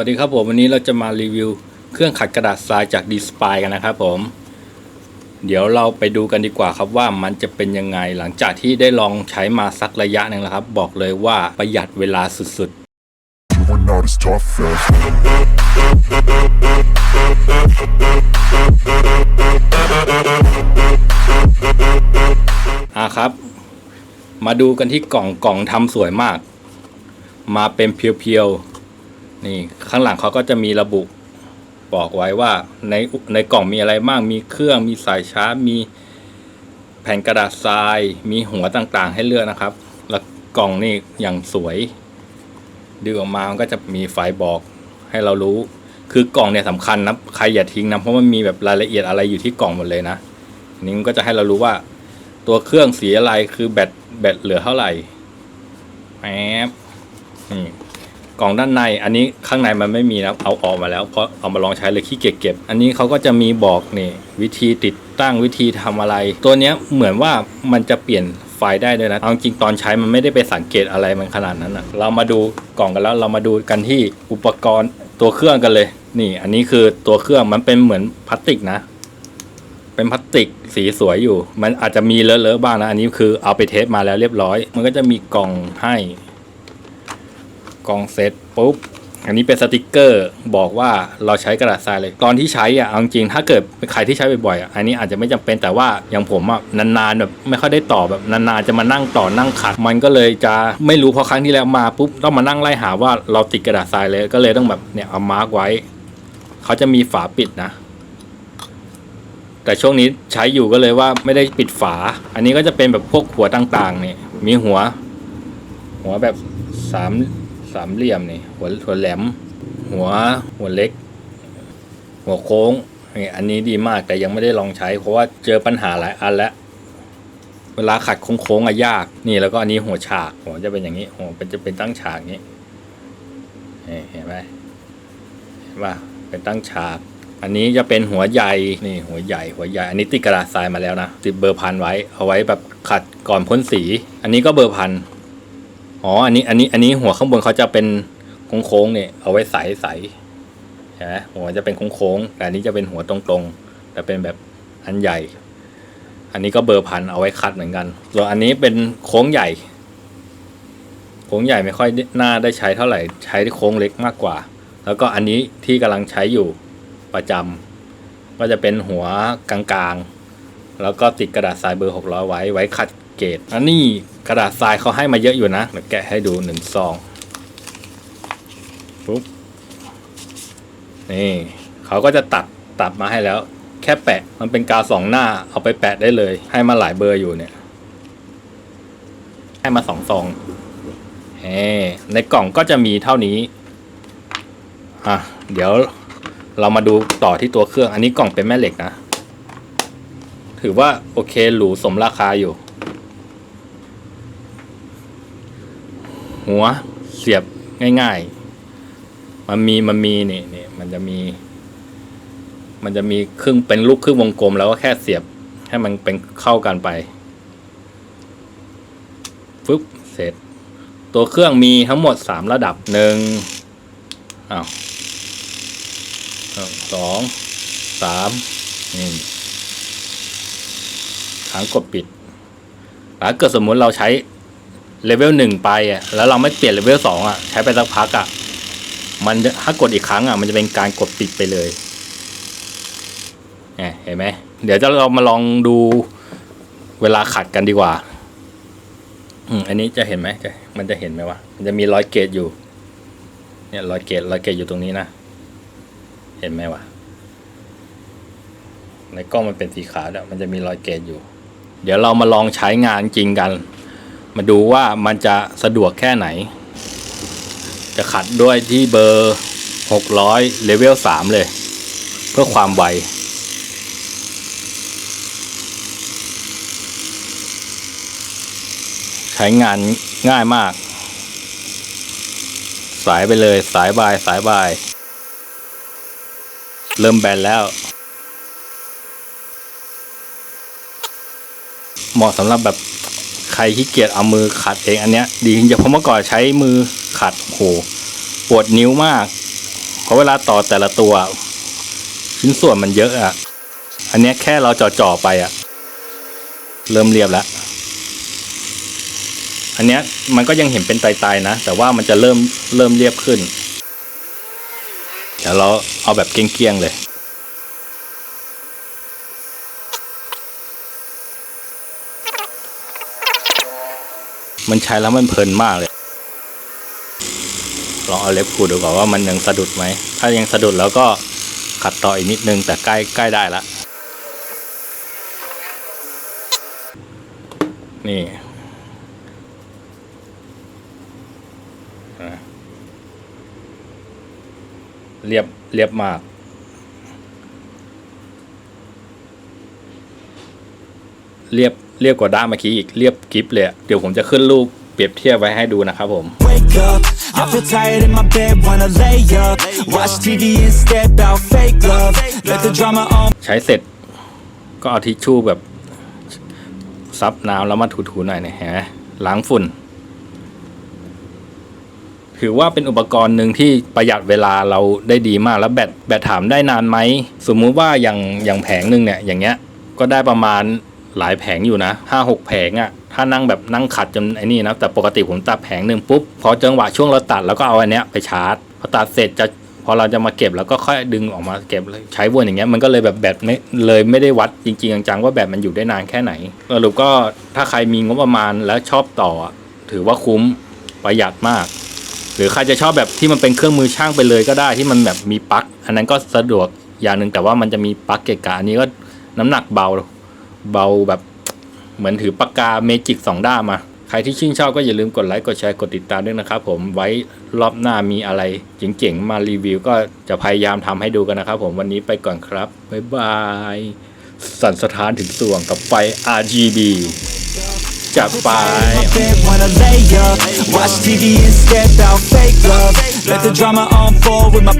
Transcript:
วัสดีครับผมวันนี้เราจะมารีวิวเครื่องขัดกระดาษทรายจากดีสปายกันนะครับผม เดี๋ยวเราไปดูกันดีกว่าครับว่ามันจะเป็นยังไงหลังจากที่ได้ลองใช้มาสักระยะหนึ่งแล้วครับ บอกเลยว่าประหยัดเวลาสุดๆอะครับ มาดูกันที่กล่องกล่องทำสวยมาก มาเป็นเพียวๆ นี่ข้างหลังเขาก็จะมีระบุบอกไว้ว่าในในกล่องมีอะไรบ้างมีเครื่องมีสายชาร์จมีแผ่นกระดาษทราย มีหัวต่างๆ ให้เลือกนะครับ แล้วกล่องนี่อย่างสวยดึงออกมามันก็จะมีไฟบอกให้เรารู้ คือกล่องเนี่ยสำคัญนะใครอย่าทิ้งนะเพราะมันมีแบบรายละเอียดอะไรอยู่ที่กล่องหมดเลยนะนนี้มันก็จะให้เรารู้ว่า ตัวเครื่องสีอะไรคือแบตแบตเหลือเท่าไหร่แอบนี่ กล่องด้านใน อันนี้ข้างในมันไม่มีนะเอาออกมาแล้วเพราะเอามาลองใช้เลยขี้เกียจเก็บ อันนี้เขาก็จะมีบอกนี่วิธีติดตั้งวิธีทำอะไร ตัวเนี้ยเหมือนว่ามันจะเปลี่ยนไฟได้ด้วยนะเอาจริงตอนใช้มันไม่ได้ไปสังเกตอะไรมันขนาดนั้นนะเรามาดูกล่องกันแล้วเรามาดูกันที่อุปกรณ์ตัวเครื่องกันเลย นี่ อันนี้คือตัวเครื่องมันเป็นเหมือนพลาสติกนะ เป็นพลาสติกสีสวยอยู่ มันอาจจะมีเลอะๆบ้างนะ อันนี้คือเอาไปเทสมาแล้วเรียบร้อย มันก็จะมีกล่องให้ กองเสร็จปุ๊บอันนี้เป็นสติกเกอร์บอกว่าเราใช้กระดาษทรายเลยตอนที่ใช้อะเอาจริงถ้าเกิดใครที่ใช้บ่อยๆอะอันนี้อาจจะไม่จำเป็นแต่ว่าอย่างผมอะนานๆแบบไม่ค่อยได้ต่อแบบนานๆจะมานั่งต่อนั่งขัด มันก็เลยจะไม่รู้พอครั้งที่แล้วมาปุ๊บต้องมานั่งไล่หาว่าเราติดกระดาษทรายเลยก็เลยต้องแบบเนี่ยเอามาร์กไว้เขาจะมีฝาปิดนะ แต่ช่วงนี้ใช้อยู่ก็เลยว่าไม่ได้ปิดฝา อันนี้ก็จะเป็นแบบพวกหัวต่างๆเนี่ยมีหัว หัวแบบสาม สามเหลี่ยมนี่หัวหัวแหลม หัวหัวเล็ก หัวโค้งนี่อันนี้ดีมากแต่ยังไม่ได้ลองใช้ เพราะว่าเจอปัญหาหลายอันแล้วเวลาขัดโค้งๆอะยาก นี่แล้วก็อันนี้หัวฉากหัวจะเป็นอย่างนี้หัวเป็นจะเป็นตั้งฉากอย่างนี้เห็นไหมเห็นป่ะเป็นตั้งฉาก อันนี้จะเป็นหัวใหญ่นี่หัวใหญ่หัวใหญ่ อันนี้ติดกระดาษทรายมาแล้วนะติดเบอร์พันไว้เอาไว้แบบขัดก่อนพ่นสี อันนี้ก็เบอร์พัน อ๋อ อันนี้ อันนี้ อันนี้หัวข้างบนเขาจะเป็นโค้งๆเนี่ย เอาไว้ใสใสเห็นไหมหัวจะเป็นโค้งๆแต่อันนี้จะเป็นหัวตรงๆ แต่เป็นแบบอันใหญ่ อันนี้ก็เบอร์พันเอาไว้คัดเหมือนกันส่วนอันนี้เป็นโค้งใหญ่ โค้งใหญ่ไม่ค่อยน่าได้ใช้เท่าไหร่ ใช้ที่โค้งเล็กมากกว่า แล้วก็อันนี้ที่กำลังใช้อยู่ประจำก็จะเป็นหัวกลางๆ แล้วก็ติดกระดาษทรายเบอร์หกร้อยไว้ ไว้ขัด เกรดอันนี้กระดาษทรายเขาให้มาเยอะอยู่นะเดี๋ยวแกะให้ดูหนึ่งซองปุ๊บนี่เขาก็จะตัดตัดมาให้แล้ว แค่แปะมันเป็นกาวสองหน้าเอาไปแปะได้เลย ให้มาหลายเบอร์อยู่เนี่ย ให้มาสองซองเฮ้ในกล่องก็จะมีเท่านี้อะเดี๋ยวเรามาดูต่อที่ตัวเครื่อง อันนี้กล่องเป็นแม่เหล็กนะ ถือว่าโอเคหรูสมราคาอยู่ หัวเสียบง่ายๆ มันมีมันมีนี่นี่มันจะมี มันจะมีครึ่งเป็นลูกครึ่งวงกลมแล้วก็แค่เสียบให้มันเป็นเข้ากันไปฟึบเสร็จ ตัวเครื่องมีทั้งหมดสามระดับหนึ่งอ้าวสองสามนี่หางกดปิดถ้าเกิดสมมุติเราใช้ เลเวลหนึ่งไปอะแล้วเราไม่เปลี่ยนเลเวลสองอะใช้ไปสักพักอะมันถ้ากดอีกครั้งอะมันจะเป็นการกดปิดไปเลยเนี่ยเห็นไหมเดี๋ยวจะเรามาลองดูเวลาขัดกันดีกว่า อืมอันนี้จะเห็นไหมจะมันจะเห็นไหมวะมันจะมีรอยเกจอยู่ เนี่ยรอยเกจรอยเกจอยู่ตรงนี้นะเห็นไหมวะในกล้องมันเป็นสีขาวแล้วมันจะมีรอยเกจอยู่ เดี๋ยวเรามาลองใช้งานจริงกัน มาดูว่ามันจะสะดวกแค่ไหน จะขัดด้วยที่เบอร์ 600เลเวล3เลย เพื่อความไวใช้งานง่ายมาก สายไปเลยสายบายสายบาย เริ่มแบนแล้ว เหมาะสำหรับแบบ ใครขี้เกียจเอามือขัดเองอันเนี้ยดีจริงๆเพราะเมื่อก่อนใช้มือขัดโหปวดนิ้วมาก เพราะเวลาต่อแต่ละตัว ชิ้นส่วนมันเยอะอะอันเนี้ยแค่เราจ่อๆไปอะเริ่มเรียบแล้วอันเนี้ยมันก็ยังเห็นเป็นไตๆนะ แต่ว่ามันจะเริ่มเริ่มเรียบขึ้น เดี๋ยวเราเอาแบบเกลี้ยงๆเลย มันใช้แล้วมันเพลินมากเลย ลองเอาเล็บขูดดูก่อนว่ามันยังสะดุดไหม ถ้ายังสะดุดแล้วก็ขัดต่ออีกนิดนึงแต่ใกล้ใกล้ได้ละ นี่เรียบเรียบมาก เรียบ เรียบกว่าด้ามเมื่อกี้อีกเรียบกริฟเลยอะเดี๋ยวผมจะขึ้นรูปเปรียบเทียบไว้ให้ดูนะครับผม Wake up, I feel tired in my bed, wanna lay up. Watch TV and step out, fake love. Let the drama on ใช้เสร็จก็เอาทิชชู่แบบซับน้ำแล้วมาถูๆหน่อยเนี่ยเห็นไหมล้างฝุ่น ถือว่าเป็นอุปกรณ์หนึ่งที่ประหยัดเวลาเราได้ดีมากแล้วแบตแบตถามได้นานไหม สมมุติว่าอย่างอย่างแผงหนึ่งเนี่ยอย่างเงี้ยก็ได้ประมาณ หลายแผงอยู่นะห้าหกแผงอะ่ะถ้านั่งแบบนั่งขัดจนไอ้นี่นะแต่ปกติผมตัดแผงหนึ่งปุ๊บพอจังหวะช่วงเราตัดแล้วก็เอาอันเนี้ยไปชาร์จพอตัดเสร็จจะพอเราจะมาเก็บแล้วก็ค่อยดึงออกมาเก็บใช้วนอย่างเงี้ยมันก็เลยแบบแบตไม่เลยไม่ได้วัดจริงๆจังๆว่าแบตมันอยู่ได้นานแค่ไหนสรุปก็ถ้าใครมีงบประมาณและชอบต่อ ถือว่าคุ้มประหยัดมาก หรือใครจะชอบแบบที่มันเป็นเครื่องมือช่างไปเลยก็ได้ที่มันแบบมีปลั๊กอันนั้นก็สะดวกอย่างหนึ่งแต่ว่ามันจะมีปลั๊กเกะกะอันนี้ก็น้ำหนักเบา เบาแบบเหมือนถือปากกาเมจิกสองด้ามมา ใครที่ชื่นชอบก็อย่าลืมกดไลค์ กดแชร์ กดติดตามด้วยนะครับผมไว้รอบหน้ามีอะไรเจ๋งๆ มารีวิว ก็จะพยายามทำให้ดูกันนะครับผมวันนี้ไปก่อนครับ บ๊ายบาย สั่นสถานถึงสว่างกับไฟ RGB จัดไป wanna lay up. Watch TV and step out, fake love. Let the drama unfold with my